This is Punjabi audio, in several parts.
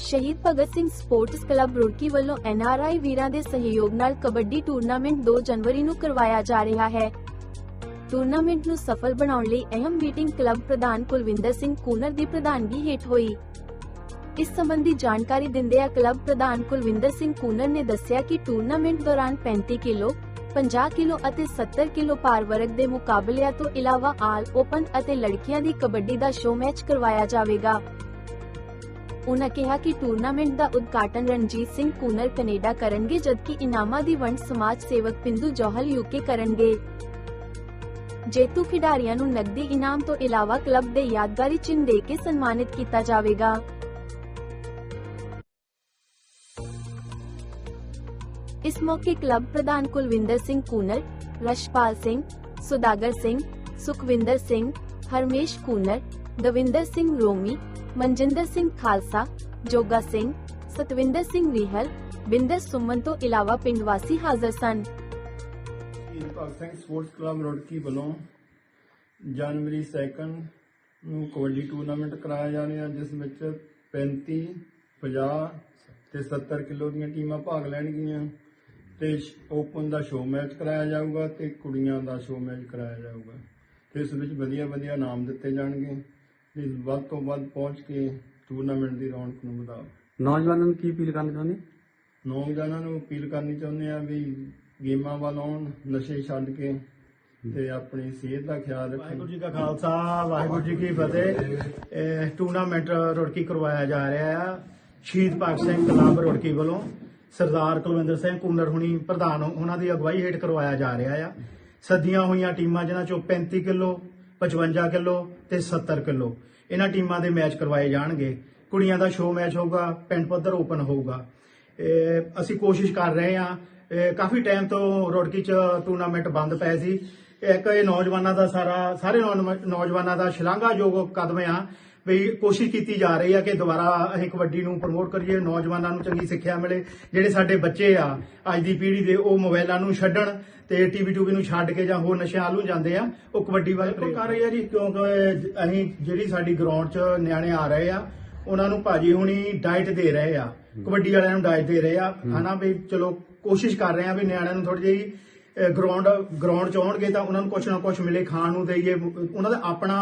ਸ਼ਹੀਦ ਭਗਤ ਸਿੰਘ ਸਪੋਰਟਸ ਕਲੱਬ ਰੁੜਕੀ ਵੱਲੋਂ ਐਨਆਰਆਈ ਵੀਰਾਂ ਦੇ ਸਹਿਯੋਗ ਨਾਲ ਕਬੱਡੀ ਟੂਰਨਾਮੈਂਟ 2 ਜਨਵਰੀ ਨੂੰ ਕਰਵਾਇਆ ਜਾ ਰਿਹਾ ਹੈ। ਟੂਰਨਾਮੈਂਟ ਨੂੰ ਸਫਲ ਬਣਾਉਣ ਲਈ ਅਹਿਮ ਮੀਟਿੰਗ ਕਲੱਬ ਪ੍ਰਧਾਨ ਕੁਲਵਿੰਦਰ ਸਿੰਘ ਕੂਨਰ ਦੀ ਪ੍ਰਧਾਨਗੀ ਹੇਠ ਹੋਈ। ਇਸ ਸੰਬੰਧੀ ਜਾਣਕਾਰੀ ਦਿੰਦਿਆਂ ਕਲੱਬ ਪ੍ਰਧਾਨ ਕੁਲਵਿੰਦਰ ਸਿੰਘ ਕੂਨਰ ਨੇ ਦੱਸਿਆ ਕਿ ਟੂਰਨਾਮੈਂਟ ਦੌਰਾਨ 35 ਕਿਲੋ 50 ਕਿਲੋ ਅਤੇ 70 ਕਿਲੋ ਭਾਰ ਵਰਗ ਦੇ ਮੁਕਾਬਲਿਆਂ ਤੋਂ ਇਲਾਵਾ ਆਲ ਓਪਨ ਅਤੇ ਲੜਕੀਆਂ ਦੀ ਕਬੱਡੀ ਦਾ ਸ਼ੋਅ ਮੈਚ ਕਰਵਾਇਆ ਜਾਵੇਗਾ। ਉਨ੍ਹਾਂ ਕਿਹਾ ਕਿ ਟੂਰਨਾਮੈਂਟ ਦਾ ਉਦਘਾਟਨ ਰਣਜੀਤ ਸਿੰਘ ਕੂਨਰ ਕੈਨੇਡਾ ਕਰਨਗੇ ਜਦਕਿ ਇਨਾਮਾਂ ਦੀ ਵੰਡ ਸਮਾਜ ਸੇਵਕ ਪਿੰਦੂ ਜੋਹਲ ਯੂਕੇ ਕਰਨਗੇ। ਜੇਤੂ ਖਿਡਾਰੀਆਂ ਨੂੰ ਨਕਦੀ ਇਨਾਮ ਤੋਂ ਇਲਾਵਾ ਕਲੱਬ ਦੇ ਯਾਦਗਾਰੀ ਚਿੰਨ੍ਹ ਦੇ ਕੇ ਸਨਮਾਨਿਤ ਕੀਤਾ ਜਾਵੇਗਾ। ਇਸ ਮੌਕੇ ਕਲੱਬ ਪ੍ਰਧਾਨ ਕੁਲਵਿੰਦਰ ਸਿੰਘ ਕੂਨਰ, ਰਸ਼ਪਾਲ ਸਿੰਘ, ਸੁਦਾਗਰ ਸਿੰਘ, ਸੁਖਵਿੰਦਰ ਸਿੰਘ, ਹਰਮੇਸ਼ ਕੂਨਰ, ਦਵਿੰਦਰ ਸਿੰਘ ਰੋਮੀ, ਮਨਜਿੰਦਰ ਸਿੰਘ ਖਾਲਸਾ, ਜੋਗਾ ਸਿੰਘ, ਸਤਵਿੰਦਰ ਸਿੰਘ ਰਿਹਲ, ਬਿੰਦਰ ਸੁਮਨ ਤੋਂ ਇਲਾਵਾ ਪਿੰਡ ਵਾਸੀ ਹਾਜ਼ਰ ਸਨ। ਸ਼ਹੀਦ ਭਗਤ ਸਿੰਘ ਸਪੋਰਟਸ ਕਲੱਬ ਰੁੜਕੀ ਵੱਲੋਂ ਜਨਵਰੀ 2 ਨੂੰ ਕਬੱਡੀ ਟੂਰਨਾਮੈਂਟ ਕਰਾਇਆ ਜਾ ਰਿਹਾ ਜਿਸ ਵਿੱਚ 35 50 ਤੇ 70 ਕਿਲੋ ਦੀਆਂ ਟੀਮਾਂ ਭਾਗ ਲੈਣਗੀਆਂ ਤੇ ਓਪਨ ਦਾ ਸ਼ੋਅ ਮੈਚ ਕਰਾਇਆ ਜਾਊਗਾ ਤੇ ਕੁੜੀਆਂ ਦਾ ਸ਼ੋਅ ਮੈਚ ਕਰਾਇਆ ਜਾਊਗਾ ਤੇ ਇਸ ਵਿੱਚ ਵਧੀਆ ਵਧੀਆ ਨਾਮ ਦਿੱਤੇ ਜਾਣਗੇ ਵੱਧ ਤੋਂ ਵੱਧ ਪਹੁੰਚ ਕੇ ਟੂਰਨਾਮੈਂਟ ਦੀ ਰੌਣਕ ਨੂੰ ਵਧਾਓ। ਨੌਜਵਾਨਾਂ ਨੂੰ ਕੀ ਅਪੀਲ ਕਰਨੀ ਚਾਹੁੰਦੇ? ਨੌਜਵਾਨਾਂ ਨੂੰ ਅਪੀਲ ਕਰਨੀ ਚਾਹੁੰਦੇ ਆ ਵੀ ਗੇਮਾਂ ਵੱਲ ਆਉਣ ਨਸ਼ੇ ਛੱਡ ਕੇ ਤੇ ਆਪਣੀ ਸਿਹਤ ਦਾ ਖਿਆਲ ਰੱਖਣ। ਵਾਹਿਗੁਰੂ ਜੀ ਕਾ ਖਾਲਸਾ ਵਾਹਿਗੁਰੂ ਜੀ ਕੀ ਫਤਿਹ। ਇਹ ਟੂਰਨਾਮੈਂਟ ਰੁੜਕੀ ਕਰਵਾਇਆ ਜਾ ਰਿਹਾ ਆ। ਸ਼ਹੀਦ ਭਗਤ ਸਿੰਘ ਕਲੱਬ ਰੁੜਕੀ ਵੱਲੋਂ ਸਰਦਾਰ ਕੁਲਵਿੰਦਰ ਸਿੰਘ ਕੂਨਰ ਹੁਣੀ ਪ੍ਰਧਾਨ ਉਹਨਾਂ ਦੀ ਅਗਵਾਈ ਹੇਠ ਕਰਵਾਇਆ ਜਾ ਰਿਹਾ ਆ। ਸੱਦੀਆਂ ਹੋਈਆਂ ਟੀਮਾਂ ਜਿਨ੍ਹਾਂ ਚੋਂ 35 ਕਿਲੋ 55 ਕਿਲੋ ਤੇ 70 ਕਿਲੋ। ਇਹਨਾਂ ਟੀਮਾਂ ਦੇ ਮੈਚ ਕਰਵਾਏ ਜਾਣਗੇ। ਕੁੜੀਆਂ ਦਾ ਸ਼ੋਅ ਮੈਚ ਹੋਊਗਾ, ਪਿੰਡ ਪੱਧਰ ਓਪਨ ਹੋਊਗਾ। ਅਸੀਂ ਕੋਸ਼ਿਸ਼ ਕਰ ਰਹੇ ਹਾਂ। ਕਾਫੀ ਟਾਈਮ ਤੋਂ ਰੋੜਕੀ ਚ ਟੂਰਨਾਮੈਂਟ ਬੰਦ ਪਏ ਸੀ। ਇੱਕ ਇਹ ਨੌਜਵਾਨਾਂ ਦਾ ਸਾਰਾ, ਸਾਰੇ ਨੌਜਵਾ- ਨੌਜਵਾਨਾਂ ਦਾ ਸ਼ਲਾਘਾਯੋਗ ਕਦਮ ਆ। ਵੀ ਕੋਸ਼ਿਸ਼ ਕੀਤੀ ਜਾ ਰਹੀ ਆ ਕਿ ਦੁਬਾਰਾ ਅਸੀਂ ਕਬੱਡੀ ਨੂੰ ਪ੍ਰਮੋਟ ਕਰੀਏ ਨੌਜਵਾਨਾਂ ਨੂੰ ਚੰਗੀ ਸਿੱਖਿਆ ਮਿਲੇ। ਜਿਹੜੇ ਸਾਡੇ ਬੱਚੇ ਆ ਅੱਜ ਦੀ ਪੀੜ੍ਹੀ ਦੇ ਉਹ ਮੋਬਾਈਲਾਂ ਨੂੰ ਛੱਡਣ ਤੇ ਟੀਵੀ ਟੂਵੀ ਨੂੰ ਛੱਡ ਕੇ ਜਾਂ ਹੋਰ ਨਸ਼ਿਆਂ ਵੱਲ ਨੂੰ ਜਾਂਦੇ ਆ ਉਹ ਕਬੱਡੀ ਵੱਲ ਕਰ ਰਹੇ ਆ ਜੀ ਕਿਉਂਕਿ ਅਸੀਂ ਜਿਹੜੀ ਸਾਡੀ ਗਰਾਊਂਡ 'ਚ ਨਿਆਣੇ ਆ ਰਹੇ ਆ ਉਹਨਾਂ ਨੂੰ ਭਾਜੀ ਹੁਣੀ ਡਾਈਟ ਦੇ ਰਹੇ ਆ। ਕਬੱਡੀ ਵਾਲਿਆਂ ਨੂੰ ਡਾਈਟ ਦੇ ਰਹੇ ਆ। ਹਨਾ ਵੀ ਚਲੋ ਕੋਸ਼ਿਸ਼ ਕਰ ਰਹੇ ਆ ਵੀ ਨਿਆਣਿਆਂ ਨੂੰ ਥੋੜੀ ਜਿਹੀ ਗਰਾਊਂਡ ਗਰਾਊਂਡ ਚ ਆਉਣਗੇ ਤਾਂ ਉਹਨਾਂ ਨੂੰ ਕੁਛ ਨਾ ਕੁਛ ਮਿਲੇ ਖਾਣ ਨੂੰ ਦੇਈਏ ਉਹਨਾਂ ਦਾ ਆਪਣਾ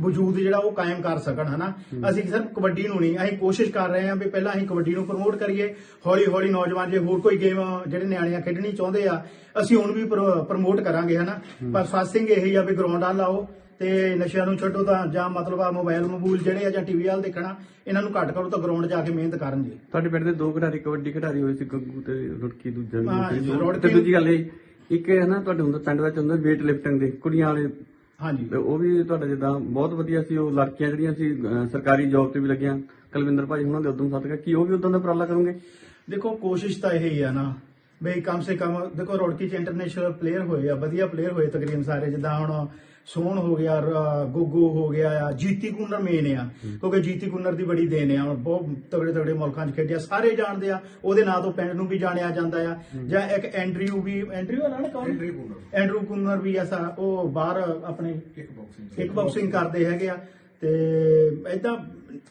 ਵਜੂਦ ਜਿਹੜਾ ਉਹ ਕਾਇਮ ਕਰ ਸਕਣ ਹਨਾ? ਅਸੀਂ ਸਿਰਫ ਕਬੱਡੀ ਨੂੰ ਨਹੀਂ ਅਸੀਂ ਕੋਸ਼ਿਸ਼ ਕਰ ਰਹੇ ਹਾਂ ਵੀ ਪਹਿਲਾਂ ਅਸੀਂ ਕਬੱਡੀ ਨੂੰ ਪ੍ਰਮੋਟ ਕਰੀਏ। ਹੌਲੀ ਹੌਲੀ ਨੌਜਵਾਨ ਜੇ ਹੋਰ ਕੋਈ ਗੇਮ ਜਿਹੜੇ ਨਿਆਣਿਆਂ ਖੇਡਣੀ ਚਾਹੁੰਦੇ ਆ ਅਸੀਂ ਹੁਣ ਵੀ ਪ੍ਰਮੋਟ ਕਰਾਂਗੇ ਹਨਾ? ਪਰ ਫਾਸਟਿੰਗ ਇਹੀ ਆ ਵੀ ਗਰਾਊਂਡ ਵੱਲ ਆਓ ਤੇ ਨਸ਼ਿਆਂ ਨੂੰ ਛੱਡੋ ਤਾਂ ਜਾਂ ਮਤਲਬ ਆ ਮੋਬਾਈਲ ਮਬੂਲ ਜਿਹੜੇ ਆ ਜਾਂ ਟੀਵੀ ਵੱਲ ਦੇਖਣਾ ਇਹਨਾਂ ਨੂੰ ਘੱਟ ਕਰੋ ਤਾਂ ਗਰਾਊਂਡ ਜਾ ਕੇ ਮਿਹਨਤ ਕਰਨ ਜੀ ਤੁਹਾਡੇ ਪਿੰਡ ਦੇ ਦੋ ਖਿਡਾਰੀ ਕਬੱਡੀ ਖਿਡਾਰੀ ਹੋਏ ਸੀ ਗੱਗੂ ਤੇ ਰੁੜਕੀ ਦੂਜਾ ਵੀ ਤੇ ਦੂਜੀ ਗੱਲ ਇਹ ਇੱਕ ਹੈ ਨਾ ਤੁਹਾਡੇ ਹੁੰਦਾ ਪਿੰਡ ਵਿੱਚ ਹੁੰਦਾ weight lifting ਦੇ ਕੁੜੀਆਂ ਵਾਲੇ। ਹਾਂਜੀ। ਤੇ ਉਹ ਵੀ ਤੁਹਾਡਾ ਜਿੱਦਾਂ ਬਹੁਤ ਵਧੀਆ ਸੀ ਉਹ ਲੜਕੀਆਂ ਜਿਹੜੀਆਂ ਸੀ ਅਹ, ਸਰਕਾਰੀ ਜੌਬ ਤੇ ਵੀ ਲੱਗੀਆਂ। ਕੁਲਵਿੰਦਰ ਭਾਈ ਉਹਨਾਂ ਦੇ ਉਦੋਂ ਸਦਕਾ ਕੀ ਉਹ ਵੀ ਉਦੋਂ ਦਾ ਉਪਰਾਲਾ ਕਰੋਗੇ? ਦੇਖੋ ਕੋਸ਼ਿਸ਼ ਤਾਂ ਇਹ ਹੀ ਆ ਨਾ ਬਈ ਕਮ ਸੇ ਕਮ ਦੇਖੋ ਰੋੜਕੀ ਚ ਇੰਟਰਨੈਸ਼ਨਲ ਪਲੇਅਰ ਹੋਏ ਆ ਵਧੀਆ ਪਲੇਅਰ ਹੋਏ ਤਕਰੀਬਨ ਸਾਰੇ ਜਿੱਦਾਂ ਹੁਣ ਸੋਹਣ ਹੋ ਗਿਆ ਗੁੱਗੂ ਹੋ ਗਿਆ ਆ ਜੀਤੀ ਕੁੰਨਰ ਮੇਨ ਆ ਕਿਉਂਕਿ ਜੀਤੀ ਕੁੰਨਰ ਦੀ ਬੜੀ ਦੇਣ ਆ ਹੁਣ ਬਹੁਤ ਤਗੜੇ ਤਗੜੇ ਮੁਲਕਾਂ 'ਚ ਖੇਡਿਆ ਸਾਰੇ ਜਾਣਦੇ ਆ ਉਹਦੇ ਨਾਂ ਤੋਂ ਪਿੰਡ ਨੂੰ ਵੀ ਜਾਣਿਆ ਜਾਂਦਾ ਆ ਜਾਂ ਇੱਕ ਐਂਡਰਿਊ ਵੀ ਐਂਡਰਿਊ ਆ ਨਾ ਕੌਣ ਐਂਡਰੂ ਕੁੰਨਰ। ਵੀ ਐਸਾ ਉਹ ਬਾਹਰ ਆਪਣੇ ਕਿਕ ਬਾਕਸਿੰਗ ਕਰਦੇ ਹੈਗੇ ਆ ਤੇ ਏਦਾਂ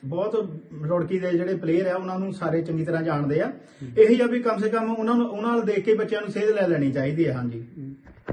ਬਹੁਤ ਰੋੜਕੀ ਦੇ ਜਿਹੜੇ ਪਲੇਅਰ ਆ, ਉਹਨਾਂ ਨੂੰ ਸਾਰੇ ਚੰਗੀ ਤਰ੍ਹਾਂ ਜਾਣਦੇ ਆ। ਇਹੀ ਆ ਵੀ ਕਮ ਸੇ ਕਮ ਉਹਨਾਂ ਨੂੰ, ਉਹਨਾਂ ਨਾਲ ਦੇਖ ਕੇ ਬੱਚਿਆਂ ਨੂੰ ਸੇਧ ਲੈ ਲੈਣੀ ਚਾਹੀਦੀ ਹੈ ਹਾਂਜੀ।